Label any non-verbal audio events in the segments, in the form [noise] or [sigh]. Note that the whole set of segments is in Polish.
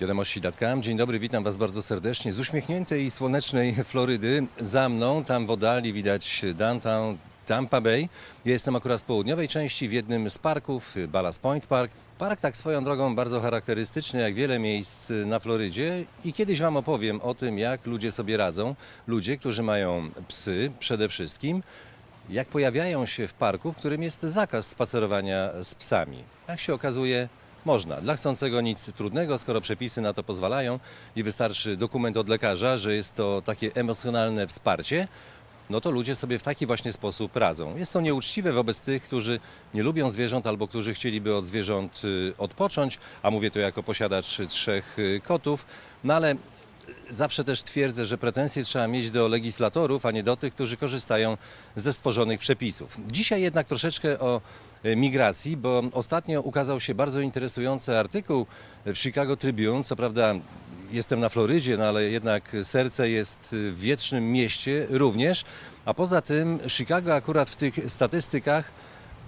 Wiadomości.com. Dzień dobry, witam Was bardzo serdecznie z uśmiechniętej i słonecznej Florydy. Za mną, tam w oddali widać downtown Tampa Bay. Ja jestem akurat w południowej części w jednym z parków, Ballast Point Park. Park tak swoją drogą bardzo charakterystyczny, jak wiele miejsc na Florydzie i kiedyś Wam opowiem o tym, jak ludzie sobie radzą. Ludzie, którzy mają psy przede wszystkim, jak pojawiają się w parku, w którym jest zakaz spacerowania z psami. Jak się okazuje, można. Dla chcącego nic trudnego, skoro przepisy na to pozwalają i wystarczy dokument od lekarza, że jest to takie emocjonalne wsparcie, no to ludzie sobie w taki właśnie sposób radzą. Jest to nieuczciwe wobec tych, którzy nie lubią zwierząt albo którzy chcieliby od zwierząt y, odpocząć, a mówię to jako posiadacz trzech y, kotów, no ale zawsze też twierdzę, że pretensje trzeba mieć do legislatorów, a nie do tych, którzy korzystają ze stworzonych przepisów. Dzisiaj jednak troszeczkę o e, migracji, bo ostatnio ukazał się bardzo interesujący artykuł w Chicago Tribune. Co prawda jestem na Florydzie, no ale jednak serce jest w wietrznym mieście również. A poza tym Chicago akurat w tych statystykach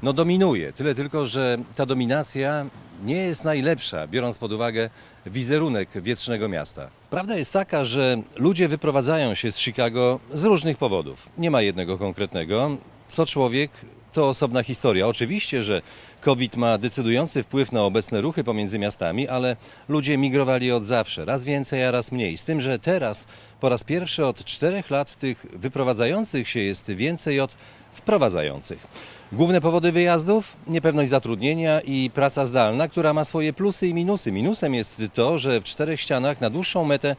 no dominuje. Tyle tylko, że ta dominacja nie jest najlepsza, biorąc pod uwagę wizerunek wietrznego miasta. Prawda jest taka, że ludzie wyprowadzają się z Chicago z różnych powodów. Nie ma jednego konkretnego. Co człowiek, to osobna historia. Oczywiście, że COVID ma decydujący wpływ na obecne ruchy pomiędzy miastami, ale ludzie migrowali od zawsze, raz więcej, a raz mniej. Z tym, że teraz po raz pierwszy od czterech lat tych wyprowadzających się jest więcej od wprowadzających. Główne powody wyjazdów? Niepewność zatrudnienia i praca zdalna, która ma swoje plusy i minusy. Minusem jest to, że w czterech ścianach na dłuższą metę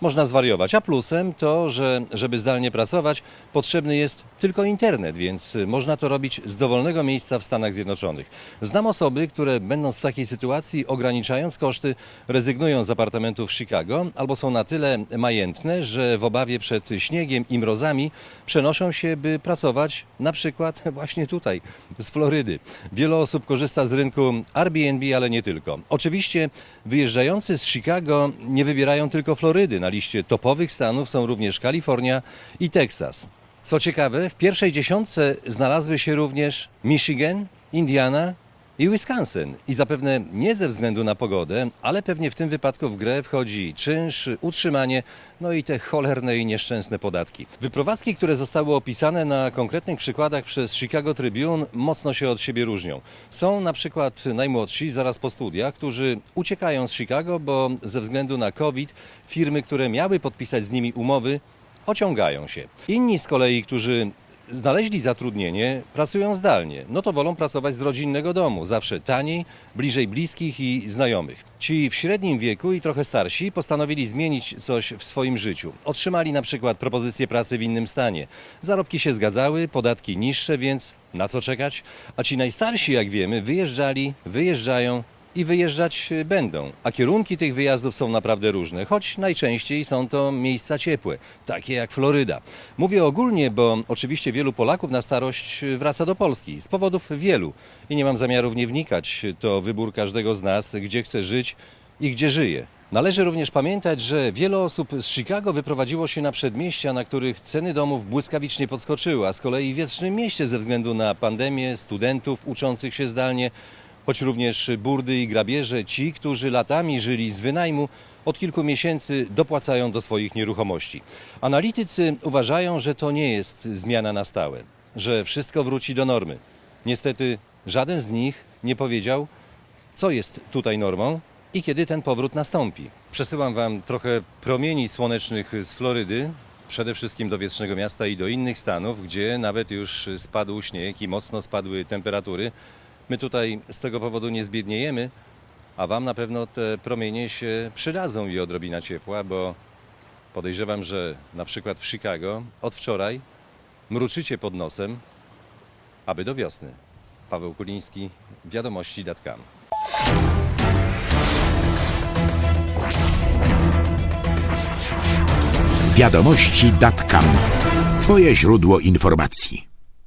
można zwariować, a plusem to, że żeby zdalnie pracować, potrzebny jest tylko internet, więc można to robić z dowolnego miejsca w Stanach Zjednoczonych. Znam osoby, które będąc w takiej sytuacji, ograniczając koszty, rezygnują z apartamentów w Chicago albo są na tyle majętne, że w obawie przed śniegiem i mrozami przenoszą się, by pracować na przykład [laughs] właśnie tutaj, z Florydy. Wiele osób korzysta z rynku Airbnb, ale nie tylko. Oczywiście wyjeżdżający z Chicago nie wybierają tylko Florydy. Na liście topowych stanów są również Kalifornia i Teksas. Co ciekawe, w pierwszej dziesiątce znalazły się również Michigan, Indiana i Wisconsin. I zapewne nie ze względu na pogodę, ale pewnie w tym wypadku w grę wchodzi czynsz, utrzymanie, no i te cholerne i nieszczęsne podatki. Wyprowadzki, które zostały opisane na konkretnych przykładach przez Chicago Tribune, mocno się od siebie różnią. Są na przykład najmłodsi, zaraz po studiach, którzy uciekają z Chicago, bo ze względu na COVID firmy, które miały podpisać z nimi umowy, ociągają się. Inni z kolei, którzy znaleźli zatrudnienie, pracują zdalnie. No to wolą pracować z rodzinnego domu, zawsze taniej, bliżej bliskich i znajomych. Ci w średnim wieku i trochę starsi postanowili zmienić coś w swoim życiu. Otrzymali na przykład propozycję pracy w innym stanie. Zarobki się zgadzały, podatki niższe, więc na co czekać? A ci najstarsi, jak wiemy, wyjeżdżali, wyjeżdżają i wyjeżdżać będą. A kierunki tych wyjazdów są naprawdę różne, choć najczęściej są to miejsca ciepłe, takie jak Floryda. Mówię ogólnie, bo oczywiście wielu Polaków na starość wraca do Polski z powodów wielu i nie mam zamiaru w nie wnikać. To wybór każdego z nas, gdzie chce żyć i gdzie żyje. Należy również pamiętać, że wiele osób z Chicago wyprowadziło się na przedmieścia, na których ceny domów błyskawicznie podskoczyły, a z kolei w wietrznym mieście ze względu na pandemię, studentów uczących się zdalnie, choć również burdy i grabieże, ci, którzy latami żyli z wynajmu, od kilku miesięcy dopłacają do swoich nieruchomości. Analitycy uważają, że to nie jest zmiana na stałe, że wszystko wróci do normy. Niestety żaden z nich nie powiedział, co jest tutaj normą i kiedy ten powrót nastąpi. Przesyłam Wam trochę promieni słonecznych z Florydy, przede wszystkim do Wietrznego Miasta i do innych stanów, gdzie nawet już spadł śnieg i mocno spadły temperatury. My tutaj z tego powodu nie zbiedniejemy, a Wam na pewno te promienie się przydadzą i odrobina ciepła, bo podejrzewam, że na przykład w Chicago od wczoraj mruczycie pod nosem, aby do wiosny. Paweł Kuliński, wiadomości.com. Wiadomości.com. Twoje źródło informacji.